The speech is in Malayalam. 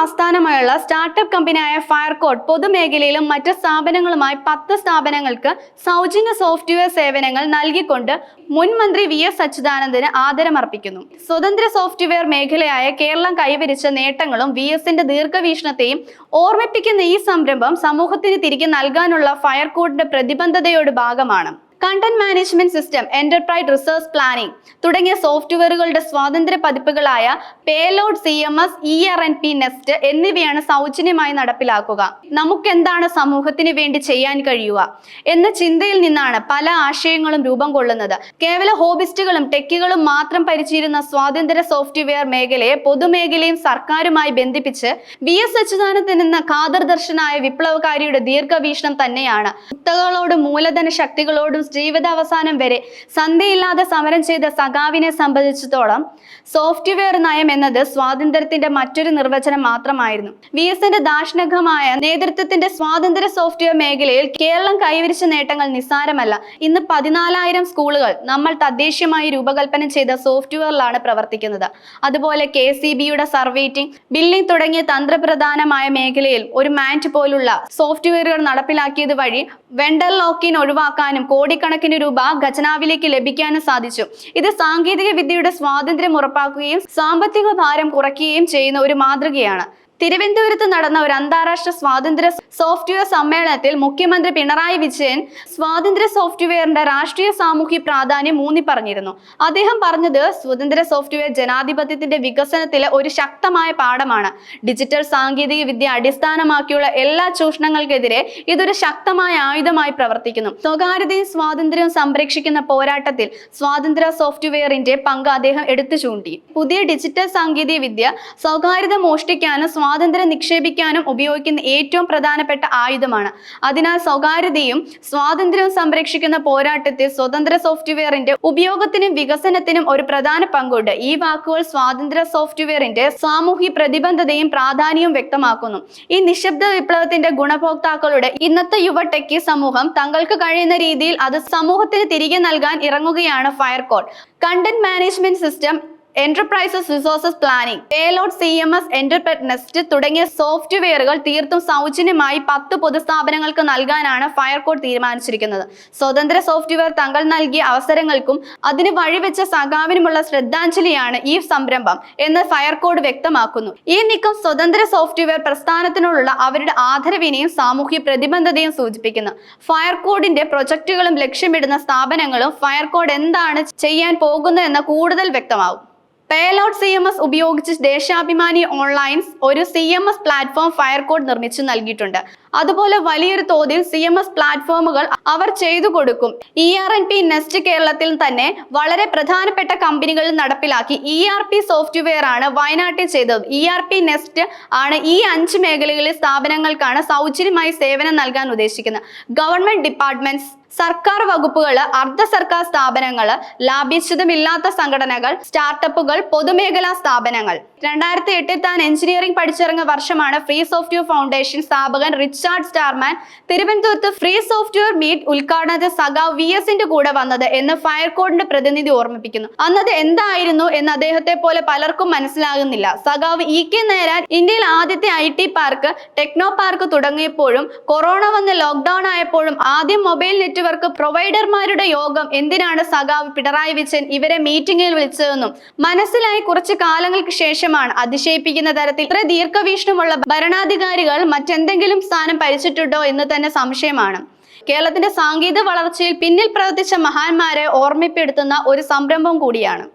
ആസ്ഥാനമായുള്ള സ്റ്റാർട്ടപ്പ് കമ്പനിയായ ഫയർകോട്ട് പൊതുമേഖലയിലും മറ്റ് സ്ഥാപനങ്ങളുമായി പത്ത് സ്ഥാപനങ്ങൾക്ക് സൗജന്യ സോഫ്റ്റ്വെയർ സേവനങ്ങൾ നൽകിക്കൊണ്ട് മുൻ മന്ത്രി വി എസ് അച്യുതാനന്ദന് ആദരമർപ്പിക്കുന്നു. സ്വതന്ത്ര സോഫ്റ്റ്വെയർ മേഖലയായ കേരളം കൈവരിച്ച നേട്ടങ്ങളും വി എസിന്റെ ദീർഘവീക്ഷണത്തെയും ഓർമ്മിപ്പിക്കുന്ന ഈ സംരംഭം സമൂഹത്തിന് തിരികെ നൽകാനുള്ള ഫയർകോട്ടിന്റെ പ്രതിബദ്ധതയുടെ ഭാഗമാണ്. Content management system enterprise resource planning തുടങ്ങിയ സോഫ്റ്റ്വെയറുകളുടെ സ്വാതന്ത്ര്യ പതിപ്പുകളായ payload C M S E R N P next എന്നിവയാണ് സൗജന്യമായി നടപ്പിലാക്കുക. നമുക്കെന്താണ് സമൂഹത്തിന് വേണ്ടി ചെയ്യാൻ കഴിയുക എന്ന ചിന്തയിൽ നിന്നാണ് പല ആശയങ്ങളും രൂപം കൊള്ളുന്നത്. കേവല ഹോബിസ്റ്റുകളും ടെക്കുകളും മാത്രം പരിചയിരുന്ന സ്വാതന്ത്ര്യ സോഫ്റ്റ്വെയർ മേഖലയെ പൊതുമേഖലയും സർക്കാരുമായി ബന്ധിപ്പിച്ച് വി എസ് അച്യുതാനന്ദൻ എന്ന ഖാദർദർശനായ വിപ്ലവകാരിയുടെ ദീർഘവീക്ഷണം തന്നെയാണ്. കുത്തകളോടും മൂലധന ശക്തികളോടും ജീവിതാവസാനം വരെ സന്ധ്യയില്ലാതെ സമരം ചെയ്ത സഖാവിനെ സംബന്ധിച്ചിടത്തോളം സോഫ്റ്റ്വെയർ നയം എന്നത് സ്വാതന്ത്ര്യത്തിന്റെ മറ്റൊരു നിർവചനം മാത്രമായിരുന്നു. വി എസിന്റെ ദാർശനികമായ നേതൃത്വത്തിന്റെ സ്വാതന്ത്ര്യ സോഫ്റ്റ്വെയർ മേഖലയിൽ കേരളം കൈവരിച്ച നേട്ടങ്ങൾ നിസ്സാരമല്ല. ഇന്ന് പതിനാലായിരം സ്കൂളുകൾ നമ്മൾ തദ്ദേശീയമായി രൂപകൽപ്പന ചെയ്ത സോഫ്റ്റ്വെയറിലാണ് പ്രവർത്തിക്കുന്നത്. അതുപോലെ കെ സി ബിയുടെ സർവേറ്റിംഗ് ബില്ലിംഗ് തുടങ്ങിയ തന്ത്രപ്രധാനമായ മേഖലയിൽ ഒരു മാറ്റ് പോലുള്ള സോഫ്റ്റ്വെയറുകൾ നടപ്പിലാക്കിയത് വഴി വെണ്ടർ ലോക്കിൻ ഒഴിവാക്കാനും കോടിക്കണക്കിന് രൂപ ഖജനാവിലേക്ക് ലഭിക്കാനും സാധിച്ചു. ഇത് സാങ്കേതിക വിദ്യയുടെ സ്വാതന്ത്ര്യം ഉറപ്പാക്കുകയും സാമ്പത്തിക ഭാരം കുറയ്ക്കുകയും ചെയ്യുന്ന ഒരു മാതൃകയാണ്. തിരുവനന്തപുരത്ത് നടന്ന ഒരു അന്താരാഷ്ട്ര സ്വാതന്ത്ര്യ സോഫ്റ്റ്വെയർ സമ്മേളനത്തിൽ മുഖ്യമന്ത്രി പിണറായി വിജയൻ സ്വാതന്ത്ര്യ സോഫ്റ്റ്വെയറിന്റെ രാഷ്ട്രീയ സാമൂഹ്യ പ്രാധാന്യം ഊന്നി പറഞ്ഞിരുന്നു അദ്ദേഹം പറഞ്ഞത് സ്വതന്ത്ര സോഫ്റ്റ്വെയർ ജനാധിപത്യത്തിന്റെ വികസനത്തിലെ ഒരു ശക്തമായ പാഠമാണ്. ഡിജിറ്റൽ സാങ്കേതിക വിദ്യ അടിസ്ഥാനമാക്കിയുള്ള എല്ലാ ചൂഷണങ്ങൾക്കെതിരെ ഇതൊരു ശക്തമായ ആയുധമായി പ്രവർത്തിക്കുന്നു. സ്വകാര്യതയും സ്വാതന്ത്ര്യവും സംരക്ഷിക്കുന്ന പോരാട്ടത്തിൽ സ്വാതന്ത്ര്യ സോഫ്റ്റ്വെയറിന്റെ പങ്ക് അദ്ദേഹം എടുത്തു ചൂണ്ടി പുതിയ ഡിജിറ്റൽ സാങ്കേതിക വിദ്യ സ്വകാര്യത മോഷ്ടിക്കാനും സ്വാതന്ത്ര്യം നിക്ഷേപിക്കാനും ഉപയോഗിക്കുന്ന ഏറ്റവും പ്രധാനപ്പെട്ട ആയുധമാണ്. അതിനാൽ സ്വകാര്യതയും സ്വാതന്ത്ര്യവും സംരക്ഷിക്കുന്ന പോരാട്ടത്തിൽ സ്വതന്ത്ര സോഫ്റ്റ്വെയറിന്റെ ഉപയോഗത്തിനും വികസനത്തിനും ഒരു പ്രധാന പങ്കുണ്ട്. ഈ വാക്കുകൾ സ്വാതന്ത്ര്യ സോഫ്റ്റ്വെയറിന്റെ സാമൂഹ്യ പ്രതിബദ്ധതയും പ്രാധാന്യവും വ്യക്തമാക്കുന്നു. ഈ നിശബ്ദ വിപ്ലവത്തിന്റെ ഗുണഭോക്താക്കളുടെ ഇന്നത്തെ യുവ ടെക്കി സമൂഹം തങ്ങൾക്ക് കഴിയുന്ന രീതിയിൽ അത് സമൂഹത്തിന് തിരികെ നൽകാൻ ഇറങ്ങുകയാണ് ഫയർകോൾ. Content management system enterprises resources planning payload C M S enterprise next തുടങ്ങിയ സോഫ്റ്റ്വെയറുകൾ തീർത്തും സൗജന്യമായി പത്ത് പൊതുസ്ഥാപനങ്ങൾക്ക് നൽകാനാണ് ഫയർകോഡ് തീരുമാനിച്ചിരിക്കുന്നത്. സ്വതന്ത്ര സോഫ്റ്റ്വെയർ തങ്ങൾ നൽകിയ അവസരങ്ങൾക്കും അതിന് വഴിവെച്ച സഖാവിനുമുള്ള ശ്രദ്ധാഞ്ജലിയാണ് ഈ സംരംഭം എന്ന് ഫയർകോഡ് വ്യക്തമാക്കുന്നു. ഈ നീക്കം സ്വതന്ത്ര സോഫ്റ്റ്വെയർ പ്രസ്ഥാനത്തിനോടുള്ള അവരുടെ ആദരവിനെയും സാമൂഹ്യ പ്രതിബദ്ധതയും സൂചിപ്പിക്കുന്നു. ഫയർകോഡിന്റെ പ്രൊജക്ടുകളും ലക്ഷ്യമിടുന്ന സ്ഥാപനങ്ങളും ഫയർകോഡ് എന്താണ് ചെയ്യാൻ പോകുന്നതെന്ന് കൂടുതൽ വ്യക്തമാവും. പേലോഡ് സി എം എസ് ഉപയോഗിച്ച് ദേശാഭിമാനി ഓൺലൈൻസ് ഒരു C M S platform fire code നിർമ്മിച്ചു നൽകിയിട്ടുണ്ട്. അതുപോലെ വലിയൊരു തോതിൽ സി എം എസ് പ്ലാറ്റ്ഫോമുകൾ അവർ ചെയ്തു കൊടുക്കും. E R N P next കേരളത്തിൽ തന്നെ വളരെ പ്രധാനപ്പെട്ട കമ്പനികളിൽ നടപ്പിലാക്കി. ഇ ആർ പി സോഫ്റ്റ്വെയർ ആണ് വയനാട്ടിൽ ചെയ്തത്. ഇ ആർ പി നെസ്റ്റ് ആണ് ഈ അഞ്ച് മേഖലകളിലെ സ്ഥാപനങ്ങൾക്കാണ് സൗജന്യമായി സേവനം നൽകാൻ ഉദ്ദേശിക്കുന്നത്. ഗവൺമെന്റ് ഡിപ്പാർട്ട്മെന്റ്സ് സർക്കാർ വകുപ്പുകൾ അർദ്ധ സർക്കാർ സ്ഥാപനങ്ങൾ ലാഭിച്ചതുമില്ലാത്ത സംഘടനകൾ സ്റ്റാർട്ടപ്പുകൾ പൊതുമേഖലാ സ്ഥാപനങ്ങൾ. രണ്ടായിരത്തി എട്ടിൽ താൻ എഞ്ചിനീയറിംഗ് പഠിച്ചിറങ്ങിയ വർഷമാണ് ഫ്രീ സോഫ്റ്റ്വെയർ ഫൗണ്ടേഷൻ സ്ഥാപകൻ റിച്ചാർഡ് സ്റ്റാർമാൻ തിരുവനന്തപുരത്ത് ഫ്രീ സോഫ്റ്റ്വെയർ മീറ്റ് ഉദ്ഘാടനത്തിൽ സഖാവ് വി എസിന്റെ കൂടെ വന്നത് എന്ന് ഫയർകോഡിന്റെ പ്രതിനിധി ഓർമ്മിപ്പിക്കുന്നു. അന്നത് എന്തായിരുന്നു എന്ന് അദ്ദേഹത്തെ പോലെ പലർക്കും മനസ്സിലാകുന്നില്ല. സഖാവ് ഇ കെ നേരാൻ ഇന്ത്യയിൽ ആദ്യത്തെ I T park techno park തുടങ്ങിയപ്പോഴും corona വന്ന് ലോക്ക്ഡൌൺ ആയപ്പോഴും ആദ്യം മൊബൈൽ നെറ്റ്വർക്ക് പ്രൊവൈഡർമാരുടെ യോഗം എന്തിനാണ് സഖാവ് പിണറായി വിജയൻ ഇവരെ മീറ്റിംഗിൽ വിളിച്ചതെന്നും മനസ്സിലായി കുറച്ച് കാലങ്ങൾക്ക് ശേഷമാണ് അതിശയിപ്പിക്കുന്ന തരത്തിൽ ഇത്ര ദീർഘവീക്ഷണമുള്ള ഭരണാധികാരികൾ മറ്റെന്തെങ്കിലും സ്ഥാനം ഭരിച്ചിട്ടുണ്ടോ എന്ന് തന്നെ സംശയമാണ്. കേരളത്തിന്റെ സാങ്കേതിക വളർച്ചയിൽ പിന്നിൽ പ്രവർത്തിച്ച മഹാന്മാരെ ഓർമ്മപ്പെടുത്തുന്ന ഒരു സംരംഭം കൂടിയാണ്.